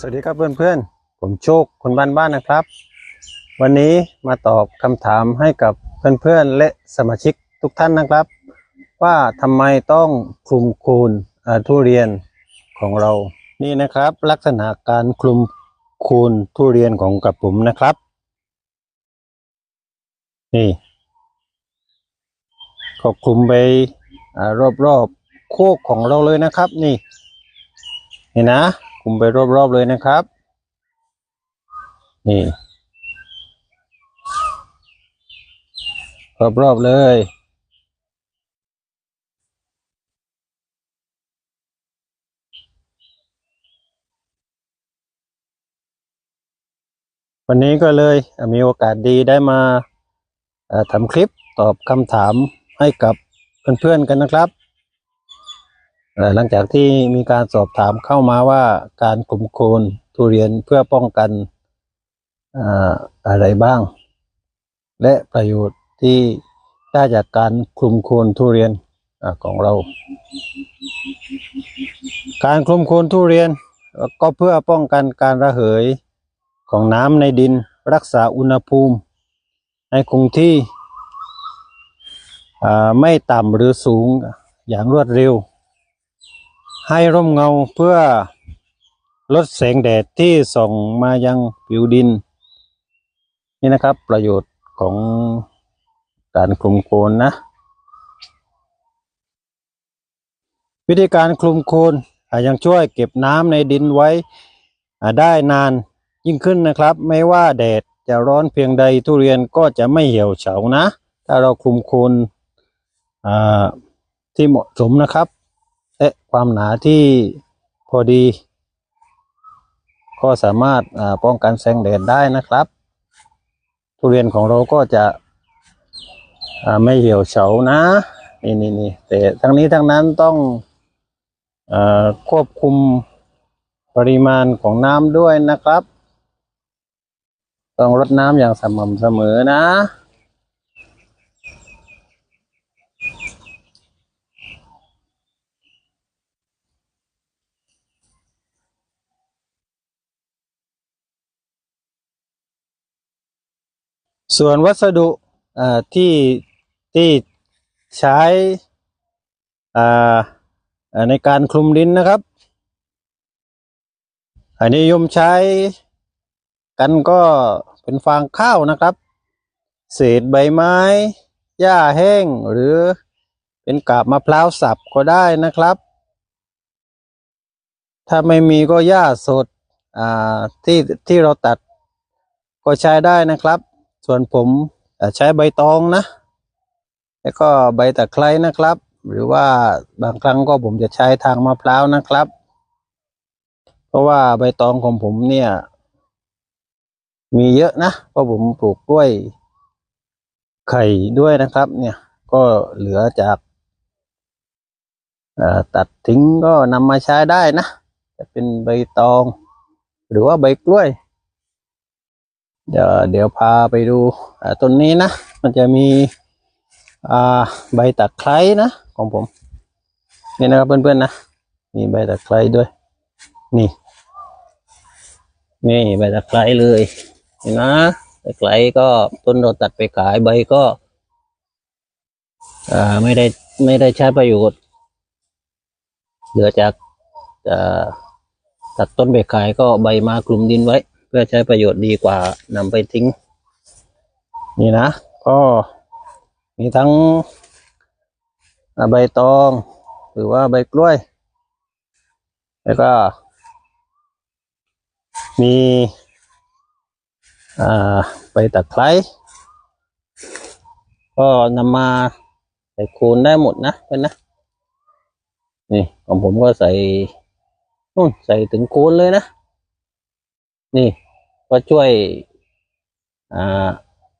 สวัสดีครับเพื่อนๆ ผมโชคคนบ้านบ้านนะครับ วันนี้มาตอบคำถามให้กับเพื่อนๆและสมาชิกทุกท่านนะครับ ว่าทำไมต้องคลุมคูนทุเรียนของเรา นี่นะครับ ลักษณะการคลุมคูนทุเรียนของกับผมนะครับ นี่ก็คลุมไปอรอบๆโคกของเราเลยนะครับ นี่ นี่นะ คลุมไปรอบๆเลยนะครับ นี่ รอบๆเลย วันนี้ก็เลยมีโอกาสดีได้มาทำคลิปตอบคำถามให้กับเพื่อนๆกันนะครับ หลังจากที่มีการสอบถามเข้ามาว่าการคลุมโคนทุเรียนเพื่อป้องกันอ่าอะไรบ้าง และประโยชน์ที่ได้จากการคลุมโคนทุเรียนอของเรา การคลุมโคนทุเรียนก็เพื่อป้องกันการระเหยของน้ำในดินรักษาอุณหภูมิ ให้คงที่ไม่ต่ำหรือสูงอย่างรวดเร็ว ให้ร่มเงาเพื่อลดแสงแดดที่ส่องมายังผิวดิน นี่นะครับประโยชน์ของการคลุมโคนนะ วิธีการคลุมโคนอะยังช่วยเก็บน้ำในดินไว้อะได้นานยิ่งขึ้นนะครับ ไม่ว่าแดดจะร้อนเพียงใดทุเรียนก็จะไม่เหี่ยวเฉานะ ถ้าเราคลุมโคนที่เหมาะสมนะครับ และความหนาที่พอดี ก็สามารถป้องกันแสงแดดได้นะครับ ทุเรียนของเราก็จะไม่เหี่ยวเฉานะนี่นี่นี่แต่ทั้งนี้ทั้งนั้นต้องอควบคุมปริมาณของน้ำด้วยนะครับ ต้องรดน้ำอย่างสม่ำเสมอนะ ส่วนวัสดุที่ที่ใช้ในการคลุมดินนะครับ อันนี้ยมใช้กันก็เป็นฟางข้าวนะครับ เศษใบไม้ หญ้าแห้งหรือเป็นกาบมะพร้าวสับก็ได้นะครับ ถ้าไม่มีก็หญ้าสดที่ที่เราตัดก็ใช้ได้นะครับ ส่วนผมใช้ใบตองนะ แล้วก็ใบตะไคร้นะครับ หรือว่าบางครั้งก็ผมจะใช้ทางมะพร้าวนะครับ เพราะว่าใบตองของผมเนี่ย มีเยอะนะเพราะผมปลูกกล้วยไข่ด้วยนะครับ เนี่ยก็เหลือจากตัดทิ้งก็นำมาใช้ได้นะ จะเป็นใบตอง หรือว่าใบกล้วย เดี๋ยวเดี๋ยวพาไปดูต้นนี้นะ มันจะมีใบตะไคร้นะของผมนี่นะครับเพื่อนๆนะมีใบตะไคร้ด้วย นี่ นี่ใบตะไคร้เลยเห็นนะตะไคร้ก็ต้นเราตัดไปขายใบก็อ่าไม่ได้ไม่ได้ใช้ประโยชน์เหลือจากอ่าตัดต้นไปขายก็ใบมาคลุมดินไว้ พื่อใช้ประโยชน์ดีกว่านำไปทิ้ง นี่นะ ก็มีทั้งใบตอง หรือว่าใบกล้วย แล้วก็ มีใบตะไคร้ก็นำมาใส่คูณได้หมดนะเพื่อนนะ นี่ของผมก็ใส่นู่นใส่ถึงคูณเลยนะ นี่ ก็ช่วย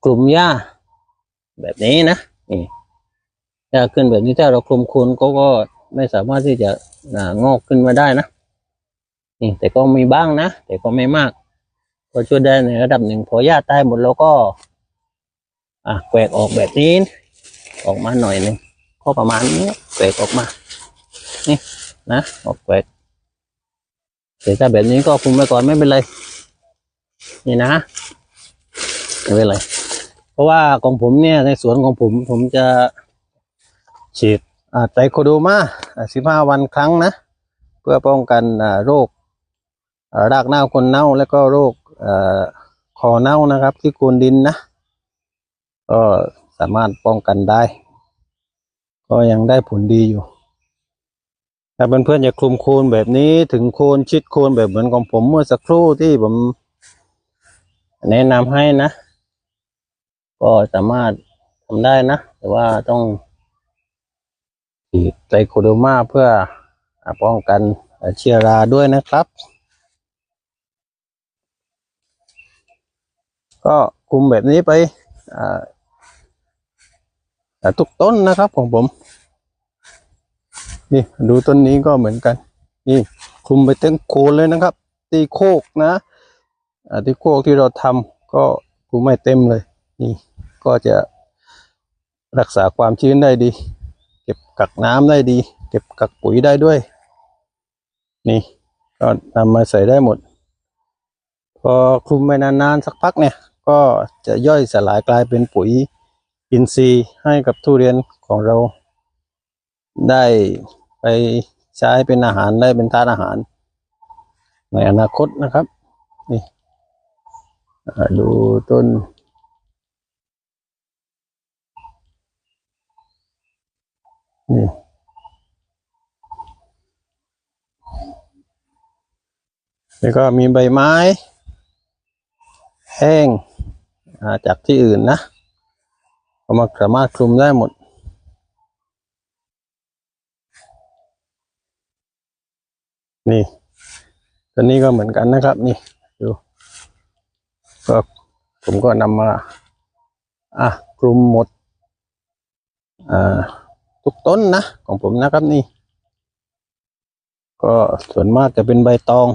กลุ่มหญ้าแบบนี้นะนี่หญ้าขึ้นแบบนี้ถ้าเราคลุมคูณก็ก็ไม่สามารถที่จะองอกขึ้นมาได้นะนี่แต่ก็มีบ้างนะ แต่ก็ไม่มาก ก็ช่วยได้ในระดับหนึ่งพอหญ้าตายหมดเราก็อะแกวกออกแบบนี้ ออกมาหน่อยหนึ่งก็ประมาณนี้แกวกออกมา นี่นะออกแกวกแต่ถ้าแบบนี้ก็คุมไว้ก่อนไม่เป็นไร นี่นะไม่เป็นไร เพราะว่าของผมเนี่ยในสวนของผมผมจะฉีดไตรโคโดมาสิบห้าวันครั้งนะ เพื่อป้องกันโรครากเน่าคนเน่าแล้วก็โรคอ่าคอเน่านะครับ ที่โคนดินนะ ก็สามารถป้องกันได้ ก็ยังได้ผลดีอยู่ ถ้าเพื่อนๆอยาคลุมโคนแบบนี้ถึงโคนชิดโคนแบบเหมือนของผมเมื่อสักครู่ที่ผม แนะนำให้นะ ก็สามารถทำได้นะ แต่ว่าต้องฉีดไตโคโดมาเพื่อป้องกันเชื้อราด้วยนะครับ ก็คุมแบบนี้ไปทุกต้นนะครับของผม นี่ดูต้นนี้ก็เหมือนกัน นี่คุมไปเต็มโคนเลยนะครับ ตีโคกนะ อ่าตีโคกที่เราทำก็คลุมไม่เต็มเลย นี่ก็จะรักษาความชื้นได้ดี เก็บกักน้ำได้ดี เก็บกักปุ๋ยได้ด้วย นี่ก็นำมาใส่ได้หมด พอคลุมไปนานๆสักพักเนี่ย ก็จะย่อยสลายกลายเป็นปุ๋ยอินทรีย์ให้กับทุเรียนของเรา ได้ไปใช้เป็นอาหารได้เป็นทานอาหาร ในอนาคตนะครับนี่ ดูต้น นี่แล้วก็มีใบไม้ แห้งาจากที่อื่นนะก็มาสามารถคลุมได้หมดนี่ตัวนี้ก็เหมือนกันนะครับ นี่ ดู ก็ผมก็นำมา อะคลุมหมดอ่าทุกต้นนะ ของผมนะครับนี่ ก็ส่วนมากจะเป็นใบตอง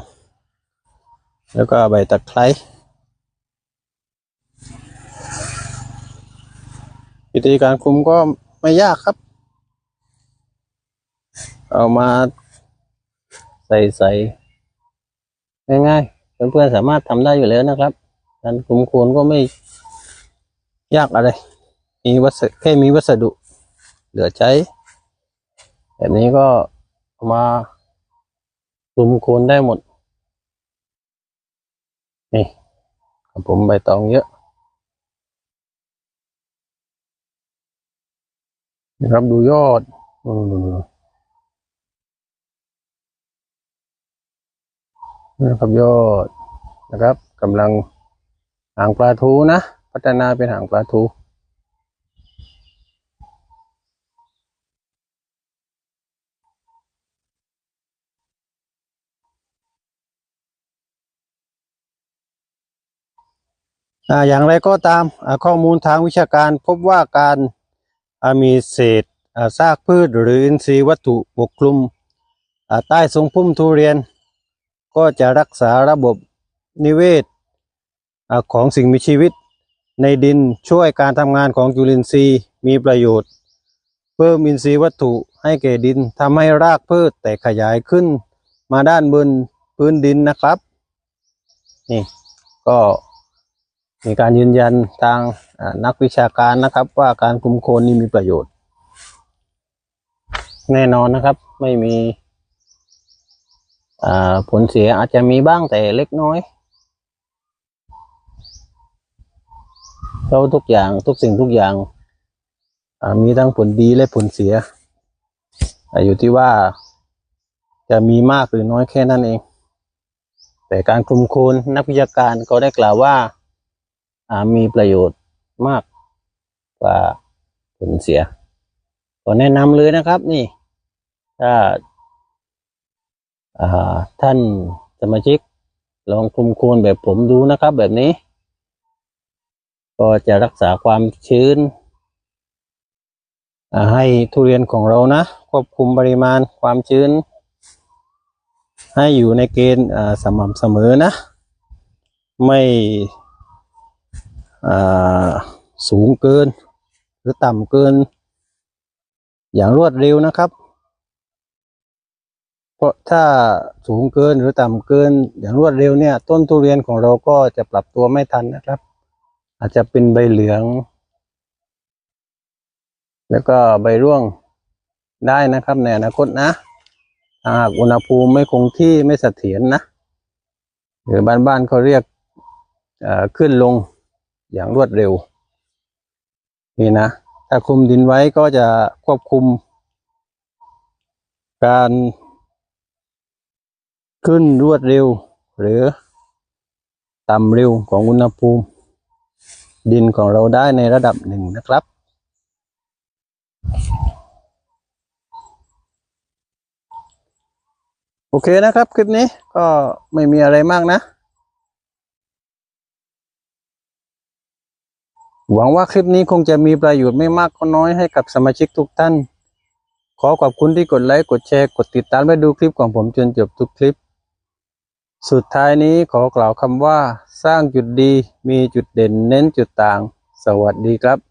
แล้วก็ใบตะไคร้วิธีการคลุมก็ไม่ยากครับ เอามาใส่ใส่ง่ายๆเพื่อนๆสามารถทำได้อยู่แล้วนะครับ การคลุมโคนก็ไม่ยากอะไร มีวัสดุแค่มีวัสดุ เหลือใช้ แบบนี้ก็มาคลุมโคนได้หมด นี่ผมใบตองเยอะนะครับดูยอดนู่นะครับยอดนะครับกำลัง หางปลาทูนะ พัฒนาเป็นหางปลาทูอย่างไรก็ตามข้อมูลทางวิชาการพบว่าการมีเศษซากพืชหรืออินทรีย์วัตถุปกคลุมอ่าใต้ทรงพุ่มทุเรียน ก็จะรักษาระบบนิเวศ ของสิ่งมีชีวิต ในดินช่วยการทำงานของจุลินทรีย์มีประโยชน์ เพิ่มอินทรีย์วัตถุให้แก่ดินทำให้รากพืชแตกขยายขึ้น มาด้านบนพื้นดินนะครับนี่ก็มีการยืนยันทางนักวิชาการนะครับ ว่าการคุมโคนนี่มีประโยชน์ แน่นอนนะครับไม่มีผลเสียอาจจะมีบ้างแต่เล็กน้อย เพราะทุกอย่างทุกสิ่งทุกอย่างมีทั้งผลดีและผลเสียอยู่ที่ว่าจะมีมากหรือน้อยแค่นั้นเอง แต่การคุมโคนนักวิชาการก็ได้กล่าวว่ามีประโยชน์มากกว่าผลเสียก็แนะนำเลยนะครับ นี่ ถ้าาท่านสมาชิกลองคุมโคนแบบผมดูนะครับ แบบนี้ ก็จะรักษาความชื้น ให้ทุเรียนของเรานะ ควบคุมปริมาณความชื้น ให้อยู่ในเกณฑ์สม่ำเสมอนะ ไม่สูงเกิน หรือต่ำเกิน อย่างรวดเร็วนะครับ เพราะถ้าสูงเกินหรือต่ำเกิน อย่างรวดเร็วเนี่ย ต้นทุเรียนของเราก็จะปรับตัวไม่ทันนะครับ อาจจะเป็นใบเหลือง แล้วก็ใบร่วงได้นะครับในอนาคตนะถ้าหากอุณหภูมิไม่คงที่ไม่เสถียรนะหรือบ้านๆเขาเรียกขึ้นลงอย่างรวดเร็ว นี่นะ ถ้าคุมดินไว้ก็จะควบคุม การขึ้นรวดเร็ว หรือต่ำเร็วของอุณหภูมิ ดินของเราได้ในระดับหนึ่งนะครับ โอเคนะครับ คลิปนี้ก็ไม่มีอะไรมากนะ หวังว่าคลิปนี้คงจะมีประโยชน์ไม่มากก็น้อยให้กับสมาชิกทุกท่าน ขอขอบคุณที่กดไลค์ กดแชร์ กดติดตามและดูคลิปของผมจนจบทุกคลิป สุดท้ายนี้ขอกล่าวคำว่า สร้างจุดดีมีจุดเด่นเน้นจุดต่าง สวัสดีครับ